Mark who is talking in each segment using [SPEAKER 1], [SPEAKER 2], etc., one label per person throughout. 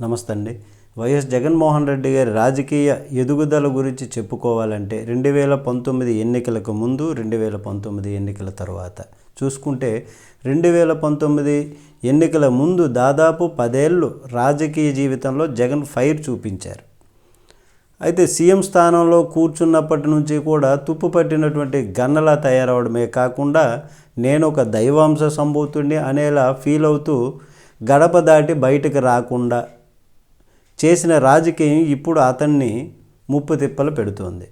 [SPEAKER 1] నమస్తే అండి వైఎస్ జగన్మోహన్ రెడ్డి గారి రాజకీయ ఎదుగుదల గురించి చెప్పుకోవాలంటే రెండు వేల పంతొమ్మిది ఎన్నికలకు ముందు రెండు వేల పంతొమ్మిది ఎన్నికల తర్వాత. చూసుకుంటే రెండు వేల పంతొమ్మిది ఎన్నికల ముందు దాదాపు పదేళ్ళు రాజకీయ జీవితంలో జగన్ ఫైర్ చూపించారు. అయితే సీఎం స్థానంలో కూర్చున్నప్పటి నుంచి కూడా తుప్పు పట్టినటువంటి గన్నలా తయారవడమే కాకుండా నేను ఒక దైవాంశ సంభూతుడిని అనేలా ఫీల్ అవుతూ గడప దాటి బయటకు రాకుండా చేసిన రాజకీయం ఇప్పుడు అతన్ని ముప్పు తిప్పలు పెడుతోంది.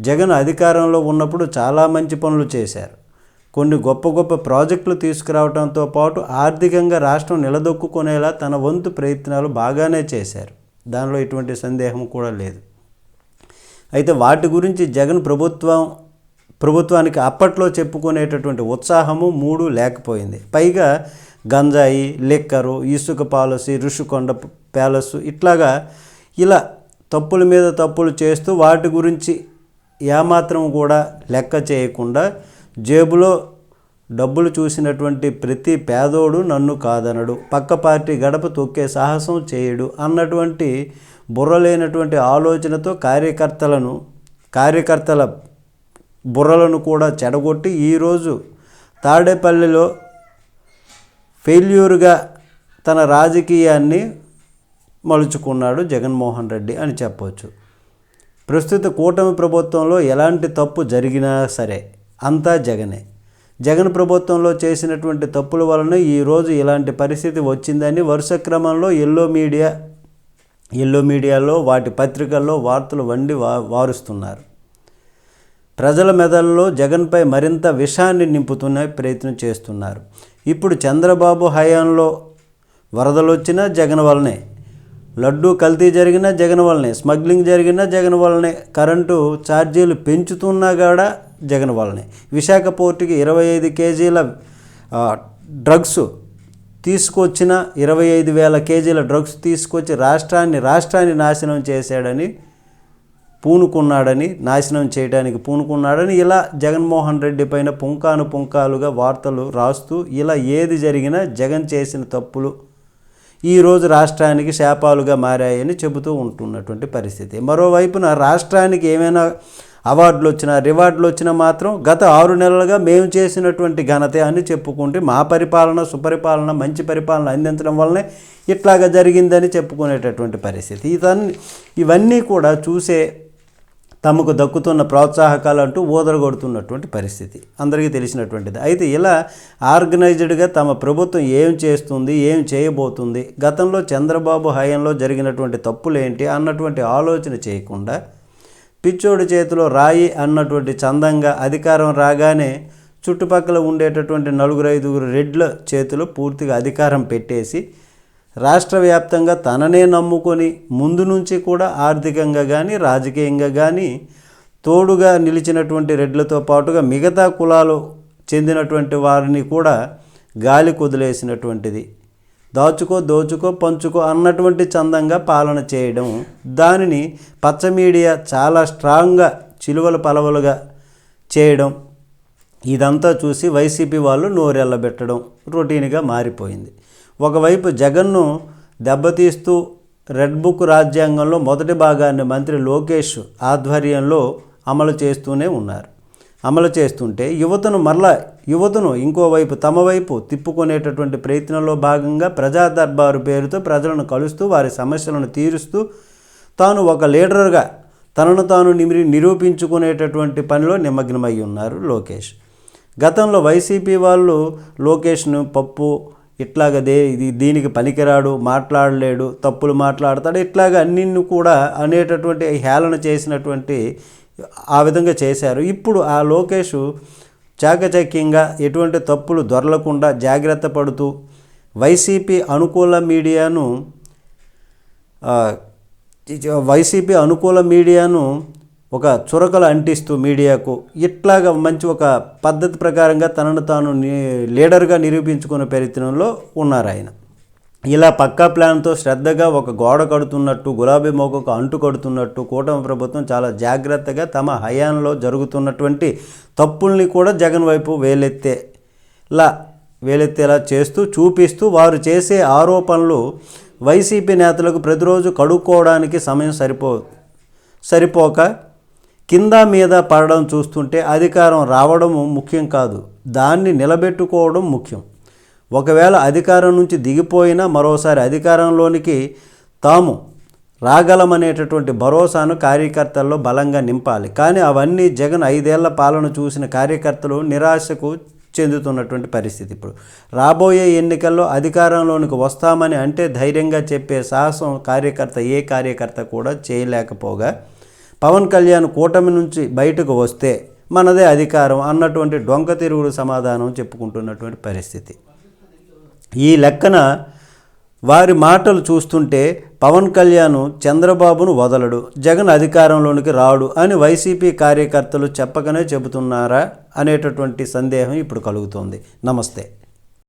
[SPEAKER 1] జగన్ అధికారంలో ఉన్నప్పుడు చాలా మంచి పనులు చేశారు. కొన్ని గొప్ప గొప్ప ప్రాజెక్టులు తీసుకురావడంతో పాటు ఆర్థికంగా రాష్ట్రం నిలదొక్కునేలా తన వంతు ప్రయత్నాలు బాగానే చేశారు. దానిలో ఎటువంటి సందేహం కూడా లేదు. అయితే వాటి గురించి జగన్ ప్రభుత్వం ప్రభుత్వానికి అప్పట్లో చెప్పుకునేటటువంటి ఉత్సాహము మూడు లేకపోయింది. పైగా గంజాయి లిక్కరు ఇసుక పాలసీ ఋషికొండ ప్యాలెస్ ఇట్లాగా ఇలా తప్పుల మీద తప్పులు చేస్తూ వాటి గురించి ఏమాత్రం కూడా లెక్క చేయకుండా జేబులో డబ్బులు చూసినటువంటి ప్రతి పేదోడు నన్ను కాదనడు. పక్క పార్టీ గడప తొక్కే సాహసం చేయడు అన్నటువంటి బుర్రలేనటువంటి ఆలోచనతో కార్యకర్తలను కార్యకర్తల బుర్రలను కూడా చెడగొట్టి ఈరోజు తాడేపల్లిలో ఫెయిల్యూర్గా తన రాజకీయాన్ని మలుచుకున్నాడు జగన్మోహన్ రెడ్డి అని చెప్పవచ్చు ప్రస్తుత కూటమి ప్రభుత్వంలో ఎలాంటి తప్పు జరిగినా సరే అంతా జగనే. జగన్ ప్రభుత్వంలో చేసినటువంటి తప్పుల వలన ఈరోజు ఇలాంటి పరిస్థితి వచ్చిందని వరుస క్రమంలో ఎల్లో మీడియా ఎల్లో మీడియాలో వాటి పత్రికల్లో వార్తలు వండి వా వారుస్తున్నారు. ప్రజల మెదళ్ళలో జగన్పై మరింత విషాన్ని నింపుతున్న ప్రయత్నం చేస్తున్నారు. ఇప్పుడు చంద్రబాబు హయాంలో వరదలు వచ్చినా జగన్ వలనే లడ్డు కల్తీ జరిగినా జగన్ వల్లనే స్మగ్లింగ్ జరిగినా జగన్ వల్లనే కరెంటు ఛార్జీలు పెంచుతున్నా కూడా జగన్ వల్లనే. విశాఖ పోర్టుకి ఇరవై ఐదు కేజీల డ్రగ్స్ తీసుకొచ్చిన ఇరవై ఐదు వేల కేజీల డ్రగ్స్ తీసుకొచ్చి రాష్ట్రాన్ని రాష్ట్రాన్ని నాశనం చేశాడని పూనుకున్నాడని నాశనం చేయడానికి పూనుకున్నాడని ఇలా జగన్మోహన్ రెడ్డి పైన పుంకాను పుంకాలుగా వార్తలు రాస్తూ ఇలా ఏది జరిగినా జగన్ చేసిన తప్పులు ఈరోజు రాష్ట్రానికి శాపాలుగా మారాయని చెబుతూ ఉంటున్నటువంటి పరిస్థితి. మరోవైపున రాష్ట్రానికి ఏమైనా అవార్డులు వచ్చినా రివార్డులు వచ్చినా మాత్రం గత ఆరు నెలలుగా మేము చేసినటువంటి ఘనత అని చెప్పుకుంటే మా పరిపాలన సుపరిపాలన మంచి పరిపాలన అందించడం వల్లనే ఇట్లాగా జరిగిందని చెప్పుకునేటటువంటి పరిస్థితి. ఇవన్నీ ఇవన్నీ కూడా చూసే తమకు దక్కుతున్న ప్రోత్సాహకాలు అంటూ ఊదరగొడుతున్నటువంటి పరిస్థితి. అందరికీ తెలిసినటువంటిది. అయితే ఇలా ఆర్గనైజ్డ్గా తమ ప్రభుత్వం ఏం చేస్తుంది ఏం చేయబోతుంది గతంలో చంద్రబాబు హయాంలో జరిగినటువంటి తప్పులేంటి అన్నటువంటి ఆలోచన చేయకుండా పిచ్చోడి చేతిలో రాయి అన్నటువంటి చందంగా అధికారం రాగానే చుట్టుపక్కల ఉండేటటువంటి నలుగురు ఐదుగురు రెడ్ల చేతిలో పూర్తిగా అధికారం పెట్టేసి రాష్ట్ర వ్యాప్తంగా తననే నమ్ముకొని ముందు నుంచి కూడా ఆర్థికంగా కానీ రాజకీయంగా కానీ తోడుగా నిలిచినటువంటి రెడ్లతో పాటుగా మిగతా కులాలు చెందినటువంటి వారిని కూడా గాలి కుదిలేసినటువంటిది. దాచుకో దోచుకో పంచుకో అన్నటువంటి చందంగా పాలన చేయడం దానిని పచ్చ మీడియా చాలా స్ట్రాంగ్గా చిలువల పలవలుగా చేయడం ఇదంతా చూసి వైసీపీ వాళ్ళు నోరెళ్ళబెట్టడం రొటీన్గా మారిపోయింది. ఒకవైపు జగన్ను దెబ్బతీస్తూ రెడ్ బుక్ రాజ్యాంగంలో మొదటి భాగాన్ని మంత్రి లోకేష్ ఆధ్వర్యంలో అమలు చేస్తూనే ఉన్నారు. అమలు చేస్తుంటే యువతను మరలా యువతను ఇంకోవైపు తమ వైపు తిప్పుకునేటటువంటి ప్రయత్నంలో భాగంగా ప్రజా దర్బారు పేరుతో ప్రజలను కలుస్తూ వారి సమస్యలను తీరుస్తూ తాను ఒక లీడర్గా తనను తాను నిమిరి నిరూపించుకునేటటువంటి పనిలో నిమగ్నమై ఉన్నారు లోకేష్. గతంలో వైసీపీ వాళ్ళు లోకేష్ను పప్పు ఇట్లాగ దే ఇది దీనికి పనికిరాడు మాట్లాడలేడు తప్పులు మాట్లాడతాడు ఇట్లాగ అన్నిన్ని కూడా అనేటటువంటి హేళన చేసినటువంటి ఆ విధంగా చేశారు. ఇప్పుడు ఆ లోకేష్ చాకచక్యంగా ఎటువంటి తప్పులు దొరలకుండా జాగ్రత్త పడుతూ వైసీపీ అనుకూల మీడియాను వైసీపీ అనుకూల మీడియాను ఒక చురకలు అంటిస్తూ మీడియాకు ఇట్లాగా మంచి ఒక పద్ధతి ప్రకారంగా తనను తాను లీడర్గా నిరూపించుకునే ప్రయత్నంలో ఉన్నారు ఆయన. ఇలా పక్కా ప్లాన్తో శ్రద్ధగా ఒక గోడ కడుతున్నట్టు గులాబీ మొక్కకు అంటు కడుతున్నట్టు కూటమి ప్రభుత్వం చాలా జాగ్రత్తగా తమ హయాంలో జరుగుతున్నటువంటి తప్పుల్ని కూడా జగన్ వైపు వేలెత్తేలా వేలెత్తేలా చేస్తూ చూపిస్తూ వారు చేసే ఆరోపణలు వైసీపీ నేతలకు ప్రతిరోజు కడుక్కోవడానికి సమయం సరిపో సరిపోక కింద మీద పడడం చూస్తుంటే అధికారం రావడం ముఖ్యం కాదు. దాన్ని నిలబెట్టుకోవడం ముఖ్యం. ఒకవేళ అధికారం నుంచి దిగిపోయినా మరోసారి అధికారంలోనికి తాము రాగలమనేటటువంటి భరోసాను కార్యకర్తల్లో బలంగా నింపాలి. కానీ అవన్నీ జగన్ ఐదేళ్ళ పాలన చూసిన కార్యకర్తలు నిరాశకు చెందుతున్నటువంటి పరిస్థితి ఇప్పుడు. రాబోయే ఎన్నికల్లో అధికారంలోనికి వస్తామని అంటే ధైర్యంగా చెప్పే సాహసం కార్యకర్త ఏ కార్యకర్త కూడా చేయలేకపోగా పవన్ కళ్యాణ్ కూటమి నుంచి బయటకు వస్తే మనదే అధికారం అన్నటువంటి డొంక తిరుగుడు సమాధానం చెప్పుకుంటున్నటువంటి పరిస్థితి. ఈ లెక్కన వారి మాటలు చూస్తుంటే పవన్ కళ్యాణ్ చంద్రబాబును వదలడు జగన్ అధికారంలోనికి రాడు అని వైసీపీ కార్యకర్తలు చెప్పకనే చెబుతున్నారా అనేటటువంటి సందేహం ఇప్పుడు కలుగుతోంది. నమస్తే.